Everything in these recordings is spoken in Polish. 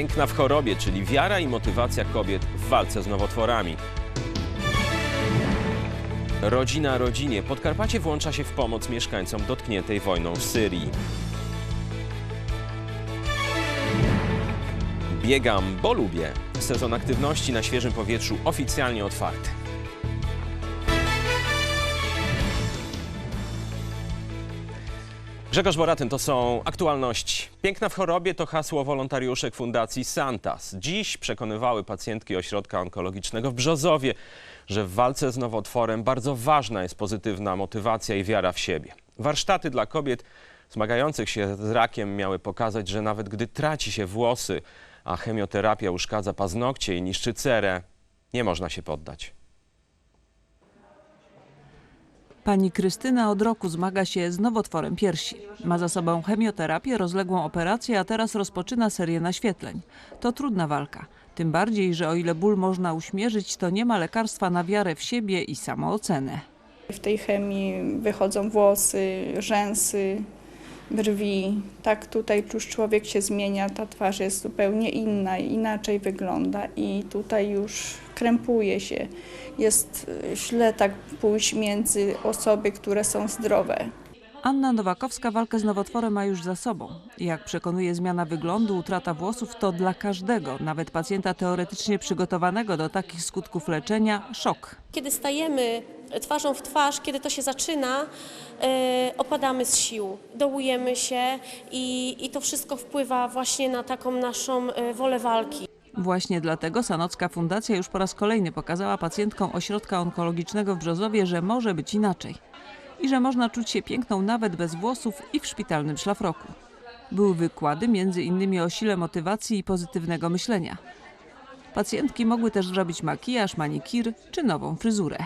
Piękna w chorobie, czyli wiara i motywacja kobiet w walce z nowotworami. Rodzina rodzinie. Podkarpacie włącza się w pomoc mieszkańcom dotkniętej wojną w Syrii. Biegam, bo lubię. Sezon aktywności na świeżym powietrzu oficjalnie otwarty. Grzegorz Boratyn, to są aktualności. Piękna w chorobie to hasło wolontariuszek Fundacji Santas. Dziś przekonywały pacjentki ośrodka onkologicznego w Brzozowie, że w walce z nowotworem bardzo ważna jest pozytywna motywacja i wiara w siebie. Warsztaty dla kobiet zmagających się z rakiem miały pokazać, że nawet gdy traci się włosy, a chemioterapia uszkadza paznokcie i niszczy cerę, nie można się poddać. Pani Krystyna od roku zmaga się z nowotworem piersi. Ma za sobą chemioterapię, rozległą operację, a teraz rozpoczyna serię naświetleń. To trudna walka. Tym bardziej, że o ile ból można uśmierzyć, to nie ma lekarstwa na wiarę w siebie i samoocenę. W tej chemii wychodzą włosy, rzęsy, brwi. Tak tutaj już człowiek się zmienia, ta twarz jest zupełnie inna, inaczej wygląda i tutaj już krępuje się. Jest y, źle tak pójść między osoby, które są zdrowe. Anna Nowakowska walkę z nowotworem ma już za sobą. Jak przekonuje zmiana wyglądu, utrata włosów to dla każdego, nawet pacjenta teoretycznie przygotowanego do takich skutków leczenia, szok. Kiedy stajemy twarzą w twarz, kiedy to się zaczyna, e, opadamy z sił, dołujemy się i, i to wszystko wpływa właśnie na taką naszą e, wolę walki. Właśnie dlatego Sanocka Fundacja już po raz kolejny pokazała pacjentkom ośrodka onkologicznego w Brzozowie, że może być inaczej. I że można czuć się piękną nawet bez włosów i w szpitalnym szlafroku. Były wykłady między innymi o sile motywacji i pozytywnego myślenia. Pacjentki mogły też zrobić makijaż, manikir czy nową fryzurę.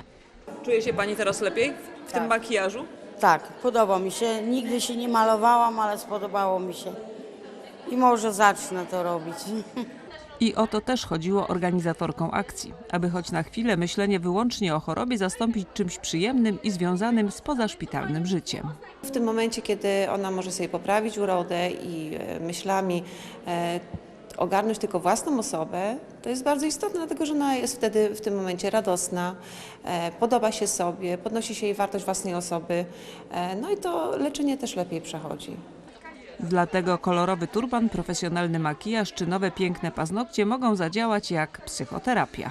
Czuje się Pani teraz lepiej w tym makijażu? Tak, podoba mi się. Nigdy się nie malowałam, ale spodobało mi się. I może zacznę to robić. I o to też chodziło organizatorkom akcji, aby choć na chwilę myślenie wyłącznie o chorobie zastąpić czymś przyjemnym i związanym z pozaszpitalnym życiem. W tym momencie, kiedy ona może sobie poprawić urodę i e, myślami e, ogarnąć tylko własną osobę, to jest bardzo istotne, dlatego że ona jest wtedy w tym momencie radosna, e, podoba się sobie, podnosi się jej wartość własnej osoby, no i to leczenie też lepiej przechodzi. Dlatego kolorowy turban, profesjonalny makijaż czy nowe piękne paznokcie mogą zadziałać jak psychoterapia.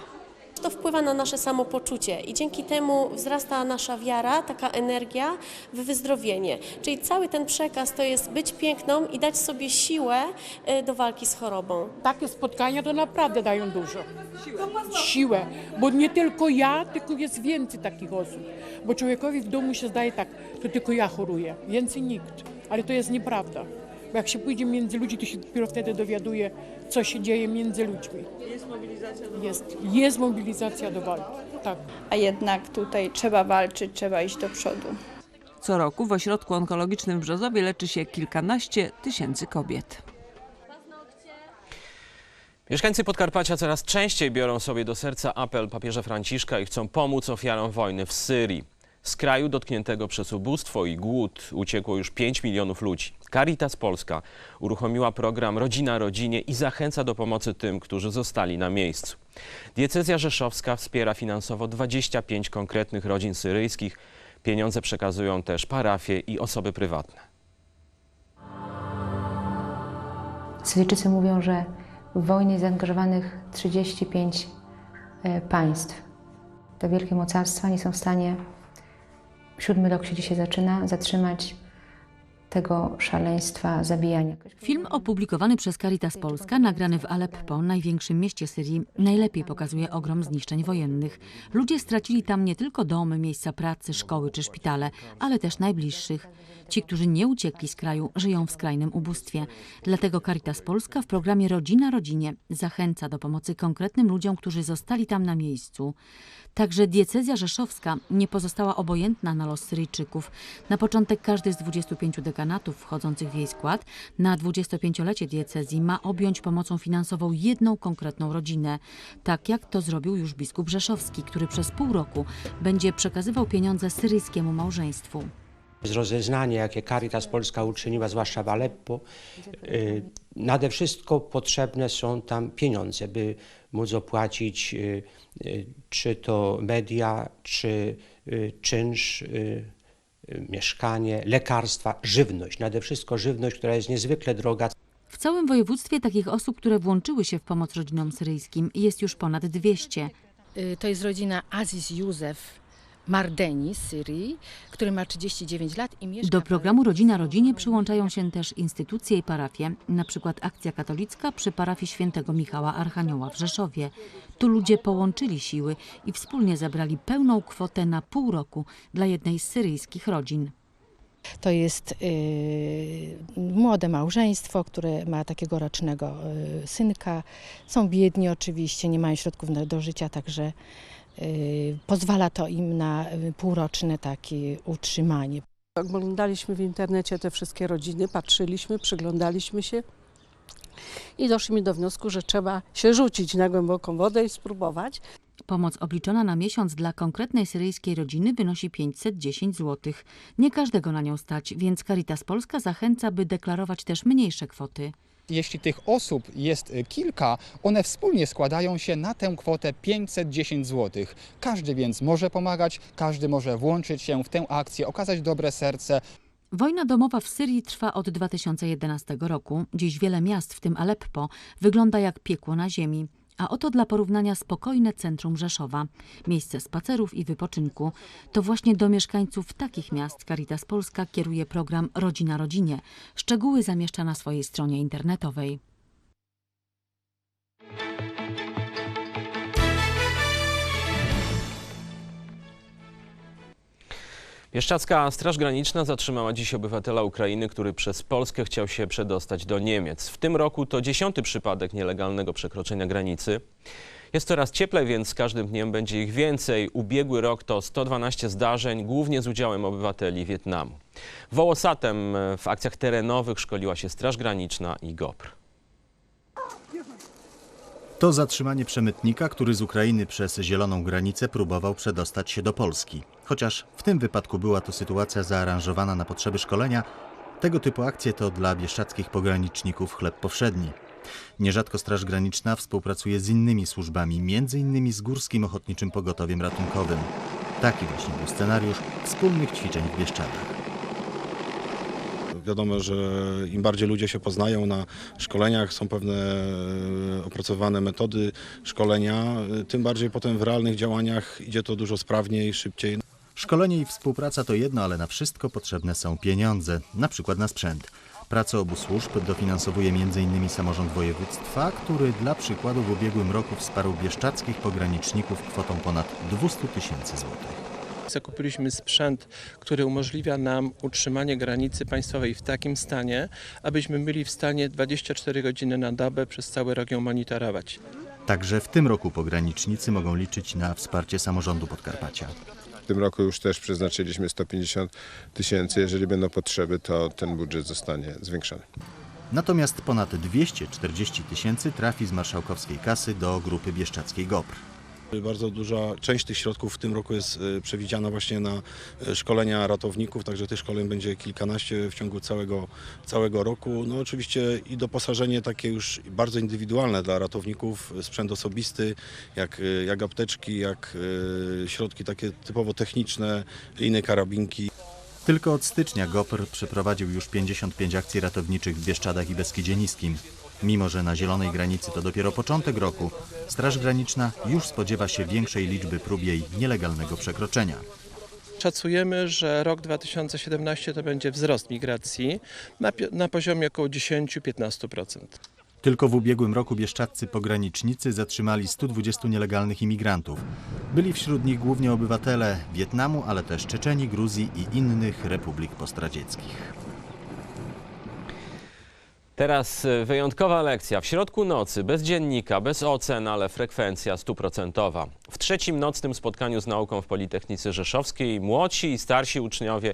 To wpływa na nasze samopoczucie i dzięki temu wzrasta nasza wiara, taka energia w wyzdrowienie. Czyli cały ten przekaz to jest być piękną i dać sobie siłę e, do walki z chorobą. Takie spotkania to naprawdę dają dużo. Siłę. Bo nie tylko ja, tylko jest więcej takich osób. Bo człowiekowi w domu się zdaje tak, to tylko ja choruję, więcej nikt. Ale to jest nieprawda. Bo jak się pójdzie między ludzi, to się dopiero wtedy dowiaduje, co się dzieje między ludźmi. Jest mobilizacja do Jest, jest mobilizacja do walki. Tak. A jednak tutaj trzeba walczyć, trzeba iść do przodu. Co roku w ośrodku onkologicznym w Brzozowie leczy się kilkanaście tysięcy kobiet. Mieszkańcy Podkarpacia coraz częściej biorą sobie do serca apel papieża Franciszka i chcą pomóc ofiarom wojny w Syrii. Z kraju dotkniętego przez ubóstwo i głód uciekło już 5 milionów ludzi. Caritas Polska uruchomiła program Rodzina Rodzinie i zachęca do pomocy tym, którzy zostali na miejscu. Diecezja Rzeszowska wspiera finansowo 25 konkretnych rodzin syryjskich. Pieniądze przekazują też parafie i osoby prywatne. Syryjczycy mówią, że w wojnie zaangażowanych 35 e, państw. Te wielkie mocarstwa nie są w stanie, siódmy rok się dzisiaj zaczyna, zatrzymać tego szaleństwa zabijania. Film opublikowany przez Caritas Polska, nagrany w Aleppo, największym mieście Syrii, najlepiej pokazuje ogrom zniszczeń wojennych. Ludzie stracili tam nie tylko domy, miejsca pracy, szkoły czy szpitale, ale też najbliższych. Ci, którzy nie uciekli z kraju, żyją w skrajnym ubóstwie. Dlatego Caritas Polska w programie Rodzina Rodzinie zachęca do pomocy konkretnym ludziom, którzy zostali tam na miejscu. Także diecezja rzeszowska nie pozostała obojętna na los Syryjczyków. Na początek każdy z 25 dekanatów wchodzących w jej skład na 25-lecie diecezji ma objąć pomocą finansową jedną konkretną rodzinę. Tak jak to zrobił już biskup Rzeszowski, który przez pół roku będzie przekazywał pieniądze syryjskiemu małżeństwu. Rozeznanie, jakie Caritas Polska uczyniła, zwłaszcza w Aleppo, y, nade wszystko potrzebne są tam pieniądze, by móc opłacić y, y, czy to media, czy czynsz, mieszkanie, lekarstwa, żywność. Nade wszystko żywność, która jest niezwykle droga. W całym województwie takich osób, które włączyły się w pomoc rodzinom syryjskim jest już ponad 200. Y, To jest rodzina Aziz Józef Mardeni z Syrii, który ma 39 lat i mieszka Do programu Rodzina Rodzinie przyłączają się też instytucje i parafie, na przykład Akcja Katolicka przy parafii świętego Michała Archanioła w Rzeszowie. Tu ludzie połączyli siły i wspólnie zebrali pełną kwotę na pół roku dla jednej z syryjskich rodzin. To jest y, młode małżeństwo, które ma takiego rocznego y, synka. Są biedni oczywiście, nie mają środków do życia, także pozwala to im na y, półroczne takie utrzymanie. Oglądaliśmy w internecie te wszystkie rodziny, patrzyliśmy, przyglądaliśmy się i doszliśmy do wniosku, że trzeba się rzucić na głęboką wodę i spróbować. Pomoc obliczona na miesiąc dla konkretnej syryjskiej rodziny wynosi 510 zł. Nie każdego na nią stać, więc Caritas Polska zachęca, by deklarować też mniejsze kwoty. Jeśli tych osób jest y, kilka, one wspólnie składają się na tę kwotę 510 zł. Każdy więc może pomagać, każdy może włączyć się w tę akcję, okazać dobre serce. Wojna domowa w Syrii trwa od 2011 roku. Dziś wiele miast, w tym Aleppo, wygląda jak piekło na ziemi. A oto dla porównania spokojne centrum Rzeszowa, miejsce spacerów i wypoczynku. To właśnie do mieszkańców takich miast Caritas Polska kieruje program Rodzina Rodzinie. Szczegóły zamieszcza na swojej stronie internetowej. Bieszczadzka Straż Graniczna zatrzymała dziś obywatela Ukrainy, który przez Polskę chciał się przedostać do Niemiec. W tym roku to dziesiąty przypadek nielegalnego przekroczenia granicy. Jest coraz cieplej, więc z każdym dniem będzie ich więcej. Ubiegły rok to 112 zdarzeń, głównie z udziałem obywateli Wietnamu. Wołosatem w akcjach terenowych szkoliła się Straż Graniczna i GOPR. To zatrzymanie przemytnika, który z Ukrainy przez zieloną granicę próbował przedostać się do Polski. Chociaż w tym wypadku była to sytuacja zaaranżowana na potrzeby szkolenia, tego typu akcje to dla bieszczadzkich pograniczników chleb powszedni. Nierzadko Straż Graniczna współpracuje z innymi służbami, innymi z Górskim Ochotniczym Pogotowiem Ratunkowym. Taki właśnie był scenariusz wspólnych ćwiczeń w Bieszczadach. Wiadomo, że im bardziej ludzie się poznają na szkoleniach, są pewne e, opracowane metody szkolenia, e, tym bardziej potem w realnych działaniach idzie to dużo sprawniej, szybciej. Szkolenie i współpraca to jedno, ale na wszystko potrzebne są pieniądze, na przykład na sprzęt. Pracę obu służb dofinansowuje m.in. samorząd województwa, który dla przykładu w ubiegłym roku wsparł bieszczadzkich pograniczników kwotą ponad 200 tysięcy złotych. Zakupiliśmy sprzęt, który umożliwia nam utrzymanie granicy państwowej w takim stanie, abyśmy byli w stanie 24 godziny na dobę przez cały rok ją monitorować. Także w tym roku pogranicznicy mogą liczyć na wsparcie samorządu Podkarpacia. W tym roku już też przeznaczyliśmy 150 tysięcy. Jeżeli będą potrzeby, to ten budżet zostanie zwiększony. Natomiast ponad 240 tysięcy trafi z marszałkowskiej kasy do grupy bieszczackiej GOPR. Bardzo duża część tych środków w tym roku jest e, przewidziana właśnie na e, szkolenia ratowników, także tych szkoleń będzie kilkanaście w ciągu całego, całego roku. No oczywiście i doposażenie takie już bardzo indywidualne dla ratowników, sprzęt osobisty, jak, e, jak apteczki, jak e, środki takie typowo techniczne, liny karabinki. Tylko od stycznia GOPR przeprowadził już 55 akcji ratowniczych w Bieszczadach i Beskidzie Niskim. Mimo, że na zielonej granicy to dopiero początek roku, Straż Graniczna już spodziewa się większej liczby prób jej nielegalnego przekroczenia. Szacujemy, że rok 2017 to będzie wzrost migracji na, na poziomie około 10-15%. Tylko w ubiegłym roku bieszczadcy pogranicznicy zatrzymali 120 nielegalnych imigrantów. Byli wśród nich głównie obywatele Wietnamu, ale też Czeczeni, Gruzji i innych republik postradzieckich. Teraz e, wyjątkowa lekcja. W środku nocy, bez dziennika, bez ocen, ale frekwencja stuprocentowa. W trzecim nocnym spotkaniu z nauką w Politechnice Rzeszowskiej młodsi i starsi uczniowie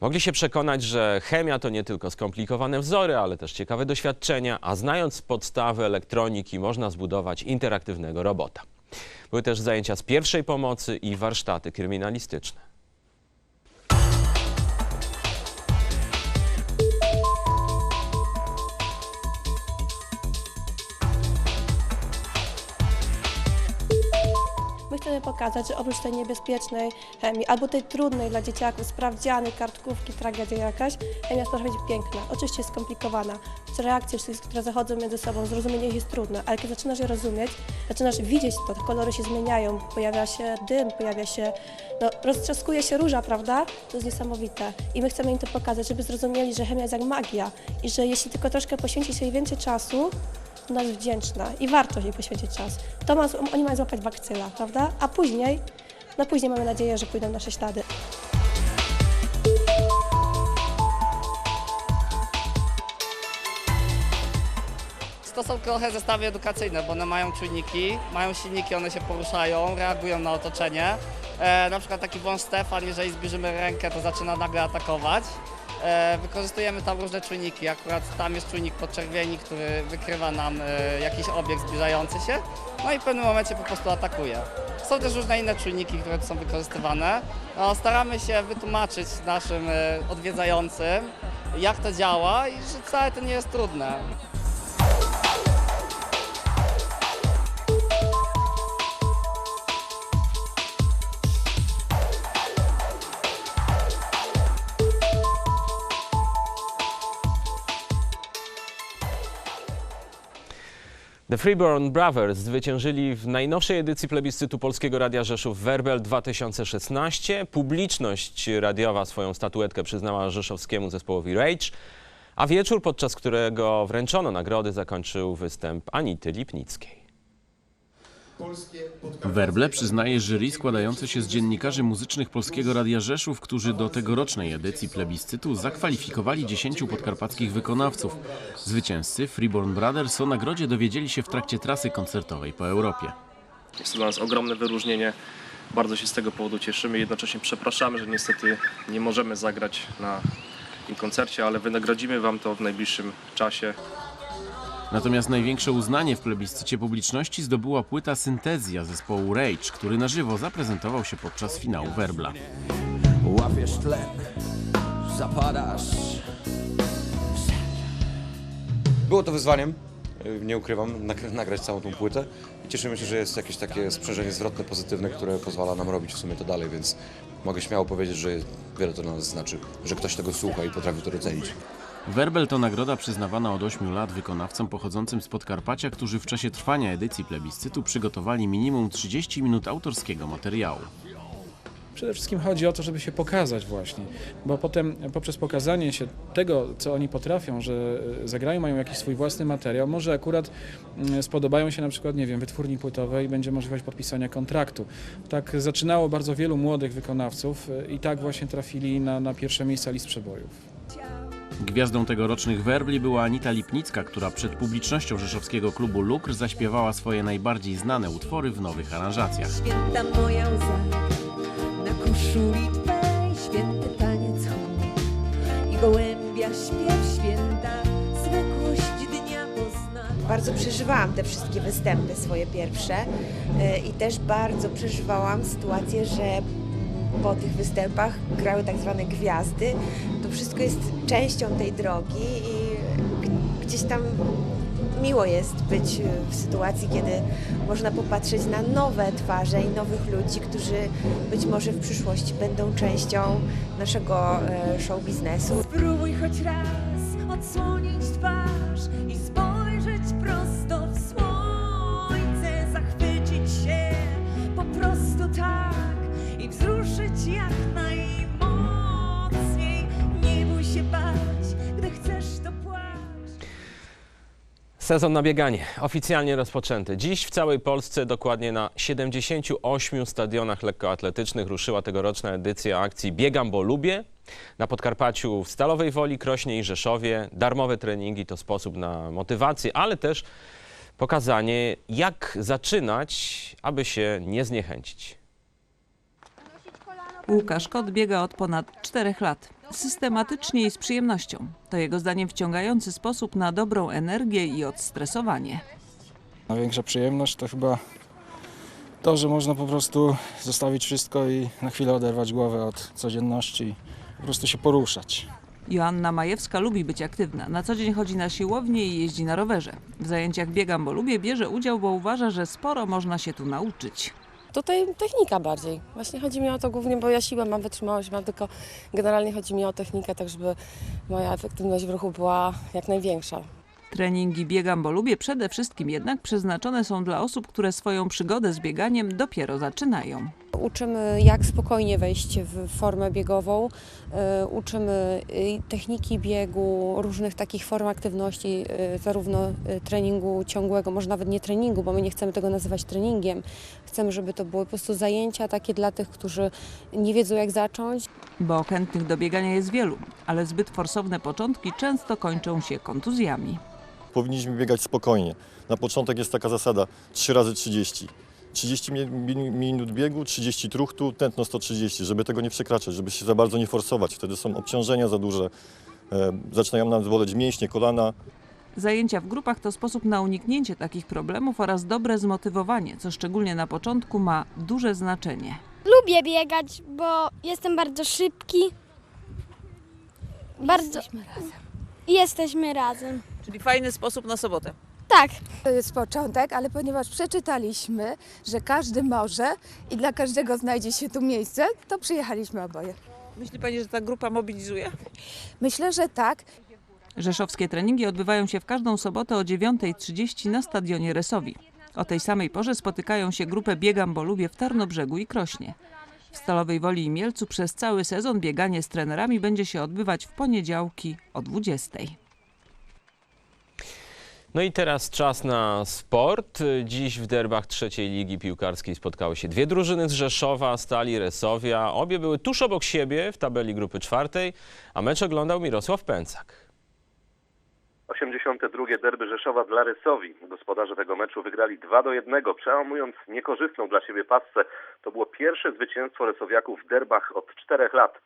mogli się przekonać, że chemia to nie tylko skomplikowane wzory, ale też ciekawe doświadczenia, a znając podstawy elektroniki można zbudować interaktywnego robota. Były też zajęcia z pierwszej pomocy i warsztaty kryminalistyczne. Pokazać, że oprócz tej niebezpiecznej chemii, albo tej trudnej dla dzieciaków, sprawdziany, kartkówki, tragedia jakaś, chemia potrafi być piękna. Oczywiście jest skomplikowana. Reakcje, wszystkie, które zachodzą między sobą, zrozumienie ich jest trudne, ale kiedy zaczynasz je rozumieć, zaczynasz widzieć to, te kolory się zmieniają, pojawia się dym, pojawia się, no roztrzaskuje się róża, prawda? To jest niesamowite. I my chcemy im to pokazać, żeby zrozumieli, że chemia jest jak magia i że jeśli tylko troszkę poświęcić jej więcej czasu, jest wdzięczna i warto jej poświęcić czas. To ma, oni mają złapać bakcyla, prawda? A później, no później mamy nadzieję, że pójdą nasze ślady. To są trochę zestawy edukacyjne, bo one mają czujniki, mają silniki, one się poruszają, reagują na otoczenie. E, na przykład taki wąż Stefan, jeżeli zbliżymy rękę, to zaczyna nagle atakować. E, wykorzystujemy tam różne czujniki. Akurat tam jest czujnik podczerwieni, który wykrywa nam e, jakiś obiekt zbliżający się, no i w pewnym momencie po prostu atakuje. Są też różne inne czujniki, które są wykorzystywane. Staramy się wytłumaczyć naszym e, odwiedzającym, jak to działa i że wcale to nie jest trudne. The Freeborn Brothers zwyciężyli w najnowszej edycji plebiscytu Polskiego Radia Rzeszów Werbel 2016. Publiczność radiowa swoją statuetkę przyznała rzeszowskiemu zespołowi Rage, a wieczór, podczas którego wręczono nagrody, zakończył występ Anity Lipnickiej. Werble przyznaje jury składające się z dziennikarzy muzycznych Polskiego Radia Rzeszów, którzy do tegorocznej edycji plebiscytu zakwalifikowali 10 podkarpackich wykonawców. Zwycięzcy Freeborn Brothers o nagrodzie dowiedzieli się w trakcie trasy koncertowej po Europie. Jest to dla nas ogromne wyróżnienie. Bardzo się z tego powodu cieszymy. Jednocześnie przepraszamy, że niestety nie możemy zagrać na tym koncercie, ale wynagrodzimy Wam to w najbliższym czasie. Natomiast największe uznanie w plebiscycie publiczności zdobyła płyta Syntezja zespołu Rage, który na żywo zaprezentował się podczas finału Werbla. Łapiesz tlen, zapadasz. Było to wyzwaniem, y, nie ukrywam, nag- nagrać całą tą płytę i cieszymy się, że jest jakieś takie sprzężenie zwrotne, pozytywne, które pozwala nam robić w sumie to dalej, więc mogę śmiało powiedzieć, że wiele to dla nas znaczy, że ktoś tego słucha i potrafi to docenić. Werbel to nagroda przyznawana od 8 lat wykonawcom pochodzącym z Podkarpacia, którzy w czasie trwania edycji plebiscytu przygotowali minimum 30 minut autorskiego materiału. Przede wszystkim chodzi o to, żeby się pokazać właśnie, bo potem poprzez pokazanie się tego, co oni potrafią, że e, zagrają, mają jakiś swój własny materiał, może akurat mm, spodobają się na przykład, nie wiem, wytwórni płytowej i będzie możliwość podpisania kontraktu. Tak zaczynało bardzo wielu młodych wykonawców e, i tak właśnie trafili na, na pierwsze miejsca list przebojów. Gwiazdą tegorocznych werbli była Anita Lipnicka, która przed publicznością rzeszowskiego klubu Lukr zaśpiewała swoje najbardziej znane utwory w nowych aranżacjach. Święta moja łza na koszuli Twej święty taniec chór i gołębia śpiew święta zwykłość dnia poznania. Bardzo przeżywałam te wszystkie występy swoje pierwsze e, i też bardzo przeżywałam sytuację, że po tych występach grały tak zwane gwiazdy. To wszystko jest częścią tej drogi i gdzieś tam miło jest być w sytuacji, kiedy można popatrzeć na nowe twarze i nowych ludzi, którzy być może w przyszłości będą częścią naszego e, show biznesu. Spróbuj choć raz odsłonić twarz i spojrzeć prosto w słońce, zachwycić się po prostu tak i wzruszyć jak najmocniej. Nie bój się bać, gdy chcesz to płacz. Sezon na bieganie oficjalnie rozpoczęty. Dziś w całej Polsce dokładnie na 78 stadionach lekkoatletycznych ruszyła tegoroczna edycja akcji Biegam, bo lubię. Na Podkarpaciu w Stalowej Woli, Krośnie i Rzeszowie darmowe treningi to sposób na motywację, ale też pokazanie jak zaczynać, aby się nie zniechęcić. Łukasz Kot biega od ponad 4 lat. Systematycznie i z przyjemnością. To jego zdaniem wciągający sposób na dobrą energię i odstresowanie. Największa przyjemność to chyba to, że można po prostu zostawić wszystko i na chwilę oderwać głowę od codzienności i po prostu się poruszać. Joanna Majewska lubi być aktywna. Na co dzień chodzi na siłownię i jeździ na rowerze. W zajęciach biegam, bo lubię, bierze udział, bo uważa, że sporo można się tu nauczyć. Tutaj technika bardziej. Właśnie chodzi mi o to głównie, bo ja siłę mam, wytrzymałość mam, tylko generalnie chodzi mi o technikę, tak żeby moja efektywność w ruchu była jak największa. Treningi Biegam, bo lubię przede wszystkim jednak przeznaczone są dla osób, które swoją przygodę z bieganiem dopiero zaczynają. Uczymy, jak spokojnie wejść w formę biegową. y, Uczymy y, techniki biegu, różnych takich form aktywności, y, zarówno treningu ciągłego, może nawet nie treningu, bo my nie chcemy tego nazywać treningiem. Chcemy, żeby to były po prostu zajęcia takie dla tych, którzy nie wiedzą, jak zacząć. Bo chętnych do biegania jest wielu, ale zbyt forsowne początki często kończą się kontuzjami. powinniśmy biegać spokojnie. Na początek jest taka zasada 3 razy 30. 30 mi- mi- minut biegu, 30 truchtu, tętno 130, żeby tego nie przekraczać, żeby się za bardzo nie forsować. Wtedy są obciążenia za duże, e, zaczynają nam boleć mięśnie, kolana. Zajęcia w grupach to sposób na uniknięcie takich problemów oraz dobre zmotywowanie, co szczególnie na początku ma duże znaczenie. Lubię biegać, bo jestem bardzo szybki. Bardzo. Jesteśmy razem. Jesteśmy razem. Czyli fajny sposób na sobotę. Tak. To jest początek, ale ponieważ przeczytaliśmy, że każdy może i dla każdego znajdzie się tu miejsce, to przyjechaliśmy oboje. Myśli Pani, że ta grupa mobilizuje? Myślę, że tak. Rzeszowskie treningi odbywają się w każdą sobotę o 9.30 na stadionie Resowi. O tej samej porze spotykają się grupy Biegam, bo lubię w Tarnobrzegu i Krośnie. W Stalowej Woli i Mielcu przez cały sezon bieganie z trenerami będzie się odbywać w poniedziałki o 20.00. No i teraz czas na sport. Dziś w derbach trzeciej ligi piłkarskiej spotkały się dwie drużyny z Rzeszowa, Stali Resowia. Obie były tuż obok siebie w tabeli grupy czwartej, a mecz oglądał Mirosław Pęcak. 82. derby Rzeszowa dla Rysowi. Gospodarze tego meczu wygrali 2 do 1, przełamując niekorzystną dla siebie pasce. To było pierwsze zwycięstwo Rysowiaków w derbach od czterech lat.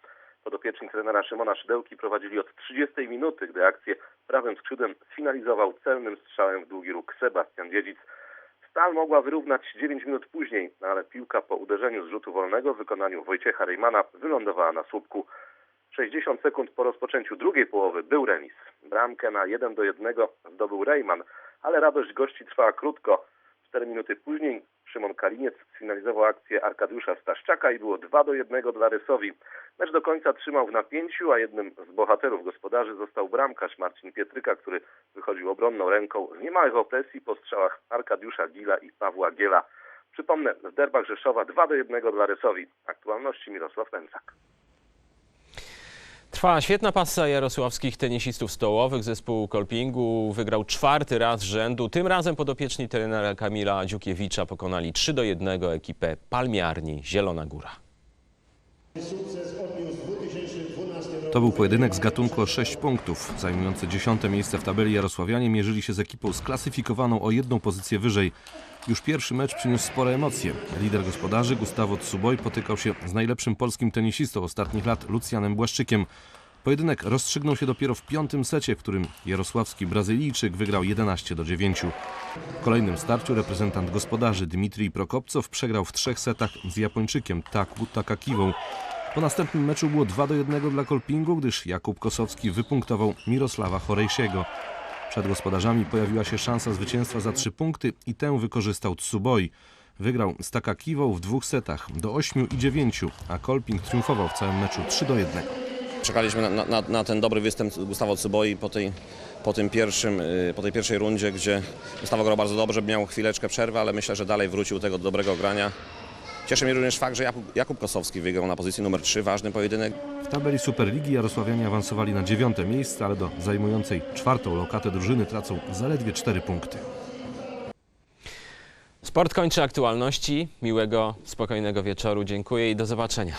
Podopieczni trenera Szymona Szydełki prowadzili od 30 minuty, gdy akcję prawym skrzydłem sfinalizował celnym strzałem w długi róg Sebastian Dziedzic. Stal mogła wyrównać 9 minut później, no ale piłka po uderzeniu z rzutu wolnego w wykonaniu Wojciecha Rejmana wylądowała na słupku. 60 sekund po rozpoczęciu drugiej połowy był remis. Bramkę na 1 do 1 zdobył Rejman, ale radość gości trwała krótko. 4 minuty później Szymon Kaliniec sfinalizował akcję Arkadiusza Staszczaka i było 2 do 1 dla Rysowi. Mecz do końca trzymał w napięciu, a jednym z bohaterów gospodarzy został bramkarz Marcin Pietryka, który wychodził obronną ręką z niemałych opresji po strzałach Arkadiusza Gila i Pawła Giela. Przypomnę, w derbach Rzeszowa 2 do 1 dla Rysowi. Aktualności Mirosław Pęcak. Trwa świetna pasa jarosławskich tenisistów stołowych. Zespół Kolpingu wygrał czwarty raz z rzędu. Tym razem podopieczni trenera Kamila Dziukiewicza pokonali 3 do 1 ekipę Palmiarni Zielona Góra. To był pojedynek z gatunku o 6 punktów. Zajmujący dziesiąte miejsce w tabeli Jarosławianie mierzyli się z ekipą sklasyfikowaną o jedną pozycję wyżej. Już pierwszy mecz przyniósł spore emocje. Lider gospodarzy Gustavo Tsuboj potykał się z najlepszym polskim tenisistą ostatnich lat Lucjanem Błaszczykiem. Pojedynek rozstrzygnął się dopiero w piątym secie, w którym jarosławski Brazylijczyk wygrał 11 do 9. W kolejnym starciu reprezentant gospodarzy Dmitrij Prokopcow przegrał w trzech setach z Japończykiem Taku Takakiwą. Po następnym meczu było 2 do 1 dla Kolpingu, gdyż Jakub Kosowski wypunktował Mirosława Chorejsiego. Przed gospodarzami pojawiła się szansa zwycięstwa za 3 punkty i tę wykorzystał Tsuboi. Wygrał z Takakiwą w dwóch setach do 8 i 9, a Kolping triumfował w całym meczu 3 do 1. Czekaliśmy na, na, na ten dobry występ Gustawa Cyboi po tej, po, tym pierwszym, y, po tej pierwszej rundzie, gdzie Gustawa grał bardzo dobrze, miał chwileczkę przerwy, ale myślę, że dalej wrócił tego dobrego grania. Cieszy mnie również fakt, że Jakub, Jakub Kosowski wygrał na pozycji numer 3, ważny pojedynek. W tabeli Superligi Jarosławianie awansowali na dziewiąte miejsce, ale do zajmującej czwartą lokatę drużyny tracą zaledwie 4 punkty. Sport kończy aktualności. Miłego, spokojnego wieczoru. Dziękuję i do zobaczenia.